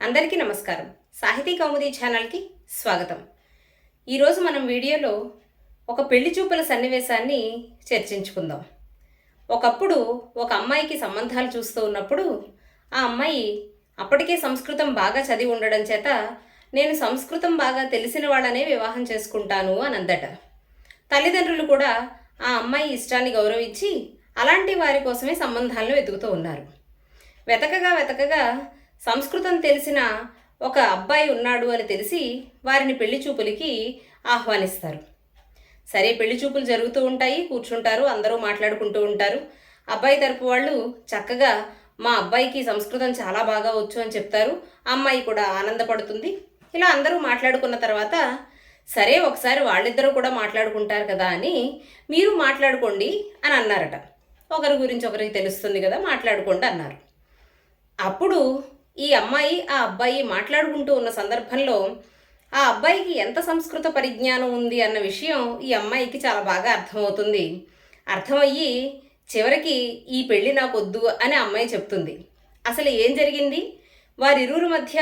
అందరికీ నమస్కారం. సాహితీ కౌముది ఛానల్కి స్వాగతం. ఈరోజు మనం వీడియోలో ఒక పెళ్ళి చూపుల సన్నివేశాన్ని చర్చించుకుందాం. ఒకప్పుడు ఒక అమ్మాయికి సంబంధాలు చూస్తూ ఉన్నప్పుడు ఆ అమ్మాయి అప్పటికే సంస్కృతం బాగా చదివి ఉండడం చేత నేను సంస్కృతం బాగా తెలిసిన వాళ్ళనే వివాహం చేసుకుంటాను అని అందట. తల్లిదండ్రులు కూడా ఆ అమ్మాయి ఇష్టాన్ని గౌరవించి అలాంటి వారి కోసమే సంబంధాలను వెతుకుతూ ఉన్నారు. వెతకగా వెతకగా సంస్కృతం తెలిసిన ఒక అబ్బాయి ఉన్నాడు అని తెలిసి వారిని పెళ్ళి చూపులకి ఆహ్వానిస్తారు. సరే పెళ్ళి చూపులు జరుగుతూ ఉంటాయి కూర్చుంటారు అందరూ మాట్లాడుకుంటూ ఉంటారు. అబ్బాయి తరపు వాళ్ళు చక్కగా మా అబ్బాయికి సంస్కృతం చాలా బాగా వచ్చు అని చెప్తారు. అమ్మాయి కూడా ఆనందపడుతుంది. ఇలా అందరూ మాట్లాడుకున్న తర్వాత సరే ఒకసారి వాళ్ళిద్దరూ కూడా మాట్లాడుకుంటారు కదా అని మీరు మాట్లాడుకోండి అని అన్నారట. ఒకరి గురించి ఒకరికి తెలుస్తుంది కదా మాట్లాడుకోండి అన్నారు. అప్పుడు ఈ అమ్మాయి ఆ అబ్బాయి మాట్లాడుకుంటూ ఉన్న సందర్భంలో ఆ అబ్బాయికి ఎంత సంస్కృత పరిజ్ఞానం ఉంది అన్న విషయం ఈ అమ్మాయికి చాలా బాగా అర్థమవుతుంది. అర్థమయ్యి చివరికి ఈ పెళ్ళి నాకు వద్దు అని అమ్మాయి చెప్తుంది. అసలు ఏం జరిగింది? వారిరువురు మధ్య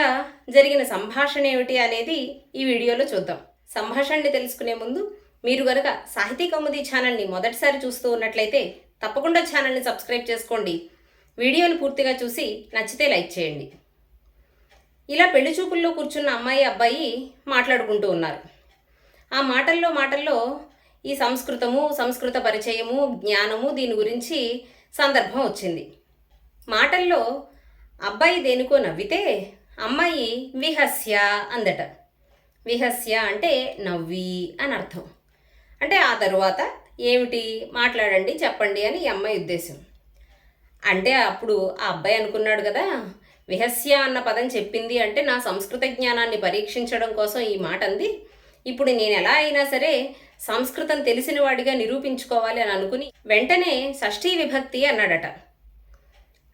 జరిగిన సంభాషణ ఏమిటి అనేది ఈ వీడియోలో చూద్దాం. సంభాషణని తెలుసుకునే ముందు మీరు గనక సాహితీ కౌముది ఛానల్ని మొదటిసారి చూస్తూ ఉన్నట్లయితే తప్పకుండా ఛానల్ని సబ్స్క్రైబ్ చేసుకోండి. వీడియోని పూర్తిగా చూసి నచ్చితే లైక్ చేయండి. ఇలా పెళ్ళి చూపుల్లో కూర్చున్న అమ్మాయి అబ్బాయి మాట్లాడుకుంటూ ఉన్నారు. ఆ మాటల్లో మాటల్లో ఈ సంస్కృతము సంస్కృత పరిచయము జ్ఞానము దీని గురించి సందర్భం వచ్చింది. మాటల్లో అబ్బాయి దేనికో నవ్వితే అమ్మాయి విహస్య అందట. విహస్య అంటే నవ్వి అని అర్థం. అంటే ఆ తరువాత ఏమిటి? మాట్లాడండి చెప్పండి అని ఈ అమ్మాయి ఉద్దేశం. అంటే అప్పుడు ఆ అబ్బాయి అనుకున్నాడు కదా విహస్య అన్న పదం చెప్పింది అంటే నా సంస్కృత జ్ఞానాన్ని పరీక్షించడం కోసం ఈ మాట అంది. ఇప్పుడు నేను ఎలా అయినా సరే సంస్కృతం తెలిసిన వాడిగా నిరూపించుకోవాలి అని అనుకుని వెంటనే షష్ఠీ విభక్తి అన్నాడట.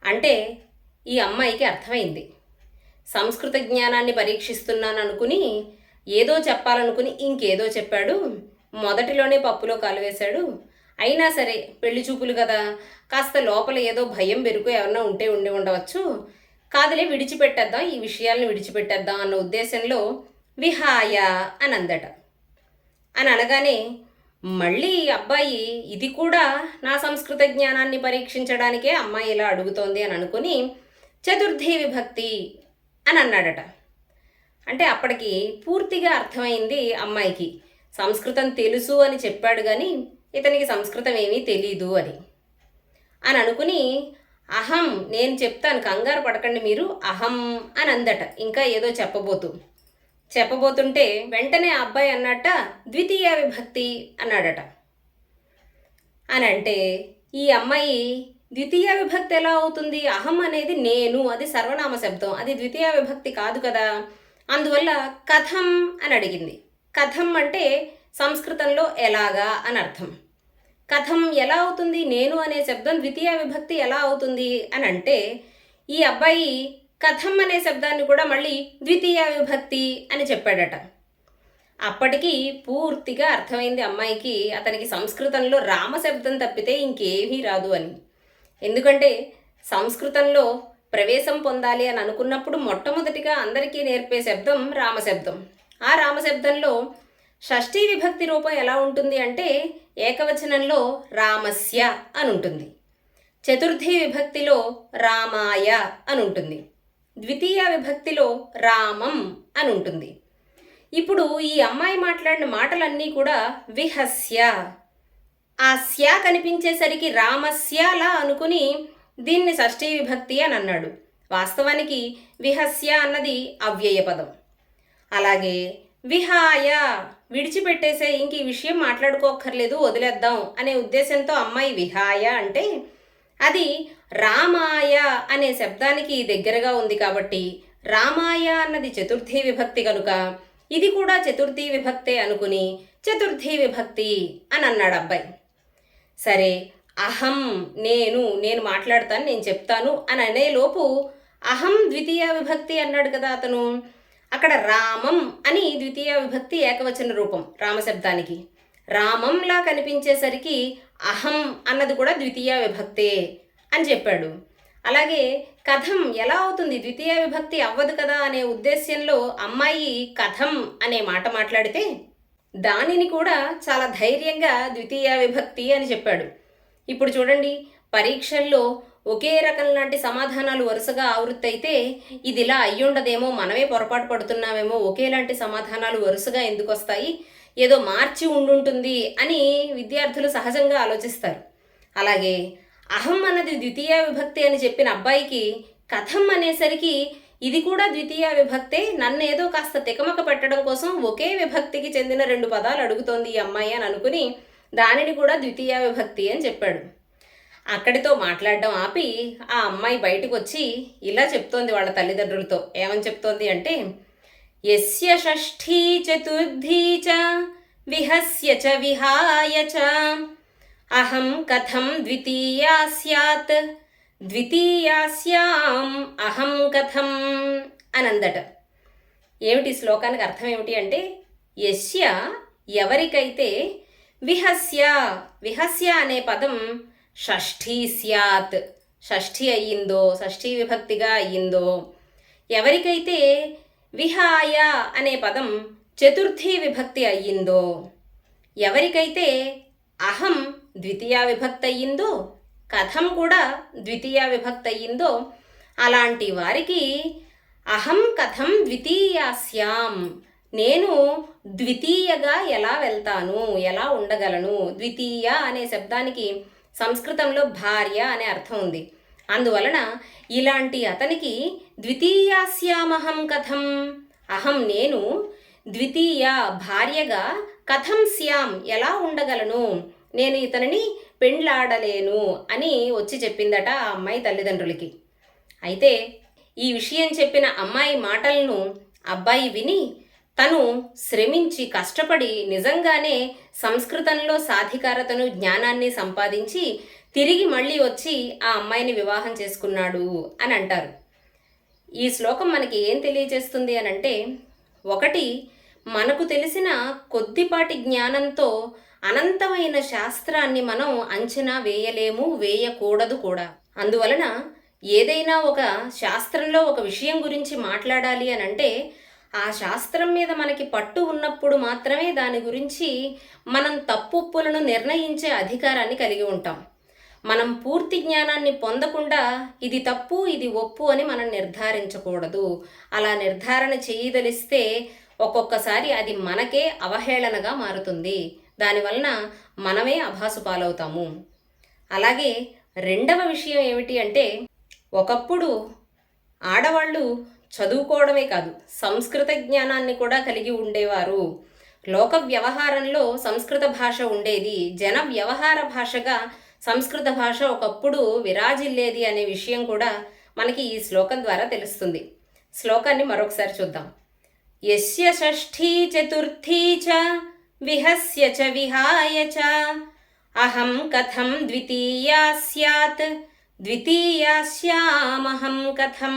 అంటే ఈ అమ్మాయికి అర్థమైంది. సంస్కృత జ్ఞానాన్ని పరీక్షిస్తున్నాను అనుకుని ఏదో చెప్పాలనుకుని ఇంకేదో చెప్పాడు. మొదటిలోనే పప్పులో కాలువేశాడు అయినా సరే పెళ్ళి చూపులు కదా. కాస్త లోపల ఏదో భయం పెరుగు ఏమన్నా ఉంటే ఉండి ఉండవచ్చు. కాదులే విడిచిపెట్టేద్దాం ఈ విషయాలను విడిచిపెట్టేద్దాం అన్న ఉద్దేశంలో విహాయ అని అందట. అని అనగానే మళ్ళీ అబ్బాయి ఇది కూడా నా సంస్కృత జ్ఞానాన్ని పరీక్షించడానికే అమ్మాయి ఇలా అడుగుతోంది అని అనుకుని చతుర్థి విభక్తి అని అన్నాడట. అంటే అప్పటికి పూర్తిగా అర్థమైంది అమ్మాయికి. సంస్కృతం తెలుసు అని చెప్పాడు కానీ ఇతనికి సంస్కృతం ఏమీ తెలీదు అని. అని అనుకుని అహం నేను చెప్తాను కంగారు పడకండి మీరు అహం అని అందట. ఇంకా ఏదో చెప్పబోతూ. చెప్పబోతుంటే వెంటనే ఆ అబ్బాయి అన్నట్ట ద్వితీయ విభక్తి అన్నాడట. అని అంటే ఈ అమ్మాయి ద్వితీయ విభక్తి ఎలా అవుతుంది? అహం అనేది నేను అది సర్వనామ శబ్దం అది ద్వితీయ విభక్తి కాదు కదా? అందువల్ల కథం అని అడిగింది. కథం అంటే సంస్కృతంలో ఎలాగా అని అర్థం. కథం ఎలా అవుతుంది? నేను అనే శబ్దం ద్వితీయ విభక్తి ఎలా అవుతుంది? అని అంటే ఈ అబ్బాయి కథం అనే శబ్దాన్ని కూడా మళ్ళీ ద్వితీయ విభక్తి అని చెప్పాడట. అప్పటికి పూర్తిగా అర్థమైంది అమ్మాయికి అతనికి సంస్కృతంలో రామశబ్దం తప్పితే ఇంకేమీ రాదు అని. ఎందుకంటే సంస్కృతంలో ప్రవేశం పొందాలి అని అనుకున్నప్పుడు మొట్టమొదటిగా అందరికీ నేర్పే శబ్దం రామశబ్దం ఆ రామశబ్దంలో షష్ఠీ విభక్తి రూపం ఎలా ఉంటుంది అంటే ఏకవచనంలో రామస్య అని ఉంటుంది చతుర్థి విభక్తిలో రామాయ అని ఉంటుంది ద్వితీయ విభక్తిలో రామం అని ఉంటుంది ఇప్పుడు ఈ అమ్మాయి మాట్లాడిన మాటలన్నీ కూడా విహస్య. ఆ స్య కనిపించేసరికి రామస్యలా అనుకుని దీన్ని షష్ఠీ విభక్తి అని అన్నాడు. వాస్తవానికి విహస్య అన్నది అవ్యయ పదం అలాగే విహాయ! విడిచిపెట్టేసే ఇంక ఈ విషయం మాట్లాడుకోక్కర్లేదు వదిలేద్దాం అనే ఉద్దేశంతో అమ్మాయి విహాయ అంటే అది రామాయ అనే శబ్దానికి దగ్గరగా ఉంది కాబట్టి రామాయ అన్నది చతుర్థి విభక్తి కనుక ఇది కూడా చతుర్థి విభక్తే అనుకుని చతుర్థి విభక్తి అని అన్నాడు అబ్బాయి. సరే అహం నేను నేను మాట్లాడతాను నేను చెప్తాను అని అనేలోపు అహం ద్వితీయ విభక్తి అన్నాడు కదా అతను. అక్కడ రామం అని ద్వితీయ విభక్తి ఏకవచన రూపం రామశబ్దానికి. రామంలా కనిపించేసరికి అహం అన్నది కూడా ద్వితీయ విభక్తే అని చెప్పాడు. అలాగే కథం ఎలా అవుతుంది? ద్వితీయ విభక్తి అవ్వదు కదా అనే ఉద్దేశ్యంలో అమ్మాయి కథం అనే మాట మాట్లాడితే దానిని కూడా చాలా ధైర్యంగా ద్వితీయ విభక్తి అని చెప్పాడు. ఇప్పుడు చూడండి పరీక్షల్లో ఒకే రకం లాంటి సమాధానాలు వరుసగా ఆవృత్తి అయితే ఇది ఇలా అయ్యుండదేమో మనమే పొరపాటు పడుతున్నామేమో ఒకేలాంటి సమాధానాలు వరుసగా ఎందుకు వస్తాయి ఏదో మార్చి ఉండుంటుంది అని విద్యార్థులు సహజంగా ఆలోచిస్తారు. అలాగే అహం అన్నది ద్వితీయ విభక్తి అని చెప్పిన అబ్బాయికి కథం అనేసరికి ఇది కూడా ద్వితీయ విభక్తే నన్నేదో కాస్త తికమక పెట్టడం కోసం ఒకే విభక్తికి చెందిన రెండు పదాలు అడుగుతోంది ఈ అమ్మాయి అని అనుకుని దానిని కూడా ద్వితీయ విభక్తి అని చెప్పాడు. అక్కడితో మాట్లాడడం ఆపి ఆ అమ్మాయి బయటకు వచ్చి ఇలా చెప్తోంది వాళ్ళ తల్లిదండ్రులతో. ఏమని చెప్తోంది అంటే యస్య షష్ఠీ చతుర్థీ చ విహస్య చ విహాయ చ అహం కథం ద్వితీయా స్యాత్ ద్వితీయాస్యాం అహం కథం అనందట. ఏమిటి శ్లోకానికి అర్థం ఏమిటి అంటే యస్య ఎవరికైతే విహస్య విహస్య అనే పదం షష్ఠీ స్యాత్. షష్ఠి అయ్యిందో షష్ఠీ విభక్తిగా అయ్యిందో. ఎవరికైతే విహాయ అనే పదం చతుర్థీ విభక్తి అయ్యిందో ఎవరికైతే అహం ద్వితీయ విభక్తి అయ్యిందో కథం కూడా ద్వితీయ విభక్తి అయ్యిందో అలాంటి వారికి అహం కథం ద్వితీయాస్యాం. నేను ద్వితీయగా ఎలా వెళ్తాను? ఎలా ఉండగలను? ద్వితీయ అనే శబ్దానికి సంస్కృతంలో భార్య అనే అర్థం ఉంది. అందువలన ఇలాంటి అతనికి ద్వితీయాస్యామహం కథం. అహం నేను ద్వితీయ భార్యగా కథం శ్యాం ఎలా ఉండగలను? నేను ఇతనిని పెండ్లాడలేను అని వచ్చి చెప్పిందట ఆ అమ్మాయి తల్లిదండ్రులకి. అయితే ఈ విషయం చెప్పిన అమ్మాయి మాటలను అబ్బాయి విని తను శ్రమించి కష్టపడి నిజంగానే సంస్కృతంలో సాధికారతను జ్ఞానాన్ని సంపాదించి తిరిగి మళ్ళీ వచ్చి ఆ అమ్మాయిని వివాహం చేసుకున్నాడు అని అంటారు. ఈ శ్లోకం మనకి ఏం తెలియజేస్తుంది అని అంటే ఒకటి మనకు తెలిసిన కొద్దిపాటి జ్ఞానంతో అనంతమైన శాస్త్రాన్ని మనం అంచనా వేయలేము వేయకూడదు కూడా. అందువలన ఏదైనా ఒక శాస్త్రంలో ఒక విషయం గురించి మాట్లాడాలి అని అంటే ఆ శాస్త్రం మీద మనకి పట్టు ఉన్నప్పుడు మాత్రమే దాని గురించి మనం తప్పులను నిర్ణయించే అధికారాన్ని కలిగి ఉంటాం. మనం పూర్తి జ్ఞానాన్ని పొందకుండా ఇది తప్పు ఇది ఒప్పు అని మనం నిర్ధారించకూడదు. అలా నిర్ధారణ చేయదలిస్తే ఒక్కొక్కసారి అది మనకే అవహేళనగా మారుతుంది. దానివలన మనమే అభాసు పాలవుతాము. అలాగే రెండవ విషయం ఏమిటి అంటే ఒకప్పుడు ఆడవాళ్ళు చదువుకోవడమే కాదు సంస్కృత జ్ఞానాన్ని కూడా కలిగి ఉండేవారు. లోక వ్యవహారంలో సంస్కృత భాష ఉండేది. జన వ్యవహార భాషగా సంస్కృత భాష ఒకప్పుడు విరాజిల్లేది అనే విషయం కూడా మనకి ఈ శ్లోకం ద్వారా తెలుస్తుంది. శ్లోకాన్ని మరొకసారి చూద్దాం. యస్య షష్ఠీ చతుర్థీ చ విహస్య చ విహాయ చ. అహం కథం ద్వితీయా స్యాత్ ద్వితీయాస్యామహం కథం.